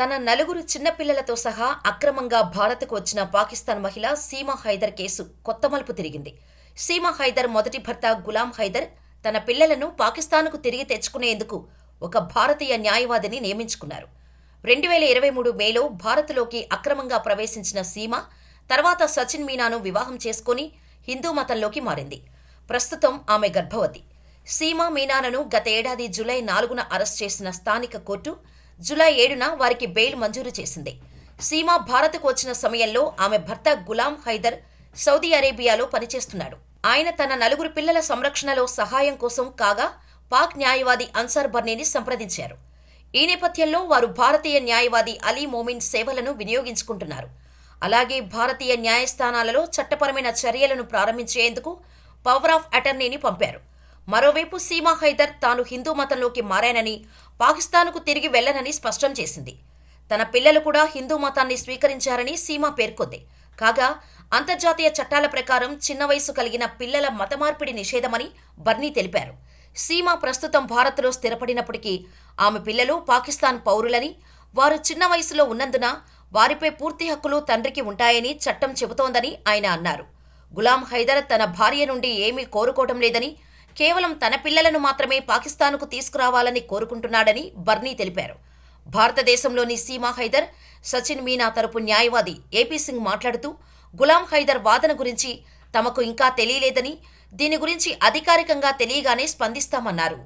తన నలుగురు చిన్నపిల్లలతో సహా అక్రమంగా భారత్కు వచ్చిన పాకిస్తాన్ మహిళ సీమా హైదర్ కేసు కొత్త మలుపు తిరిగింది. సీమా హైదర్ మొదటి భర్త గులాం హైదర్ తన పిల్లలను పాకిస్తాన్కు తిరిగి తెచ్చుకునేందుకు ఒక భారతీయ న్యాయవాదిని నియమించుకున్నారు. రెండు వేల ఇరవై మూడు మేలో భారత్లోకి అక్రమంగా ప్రవేశించిన సీమ తర్వాత సచిన్ మీనాను వివాహం చేసుకుని హిందూ మతంలోకి మారింది. ప్రస్తుతం ఆమె గర్భవతి. సీమా మీనాలను గత ఏడాది జులై నాలుగున అరెస్ట్ చేసిన స్థానిక కోర్టు జులై ఏడున వారికి బెయిల్ మంజూరు చేసింది. సీమా భారత్కు వచ్చిన సమయంలో ఆమె భర్త గులాం హైదర్ సౌదీ అరేబియాలో పనిచేస్తున్నాడు. ఆయన తన నలుగురు పిల్లల సంరక్షణలో సహాయం కోసం కాగా పాక్ న్యాయవాది అన్సార్ బర్నీని సంప్రదించారు. ఈ నేపథ్యంలో వారు భారతీయ న్యాయవాది అలీ మోమిన్ సేవలను వినియోగించుకుంటున్నారు. అలాగే భారతీయ న్యాయస్థానాలలో చట్టపరమైన చర్యలను ప్రారంభించేందుకు పవర్ ఆఫ్ అటర్నీని పంపారు. మరోవైపు సీమా హైదర్ తాను హిందూ మతంలోకి మారానని పాకిస్తాన్కు తిరిగి వెళ్ళనని స్పష్టం చేసింది. తన పిల్లలు కూడా హిందూ మతాన్ని స్వీకరించారని సీమా పేర్కొంది. కాగా అంతర్జాతీయ చట్టాల ప్రకారం చిన్న వయసు కలిగిన పిల్లల మతమార్పిడి నిషేధమని బర్నీ తెలిపారు. సీమా ప్రస్తుతం భారత్లో స్థిరపడినప్పటికీ ఆమె పిల్లలు పాకిస్తాన్ పౌరులని వారు చిన్న వయసులో ఉన్నందున వారిపై పూర్తి హక్కులు తండ్రికి ఉంటాయని చట్టం చెబుతోందని ఆయన అన్నారు. గులాం హైదర్ తన భార్య నుండి ఏమీ కోరుకోవడం లేదని కేవలం తన పిల్లలను మాత్రమే పాకిస్తాన్కు తీసుకురావాలని కోరుకుంటున్నాడని బర్నీ తెలిపారు. భారతదేశంలోని సీమా హైదర్ సచిన్ మీనా తరపు న్యాయవాది ఏపీ సింగ్ మాట్లాడుతూ గులాం హైదర్ వాదన గురించి తమకు ఇంకా తెలియలేదని దీని గురించి అధికారికంగా తెలియగానే స్పందిస్తామన్నారు.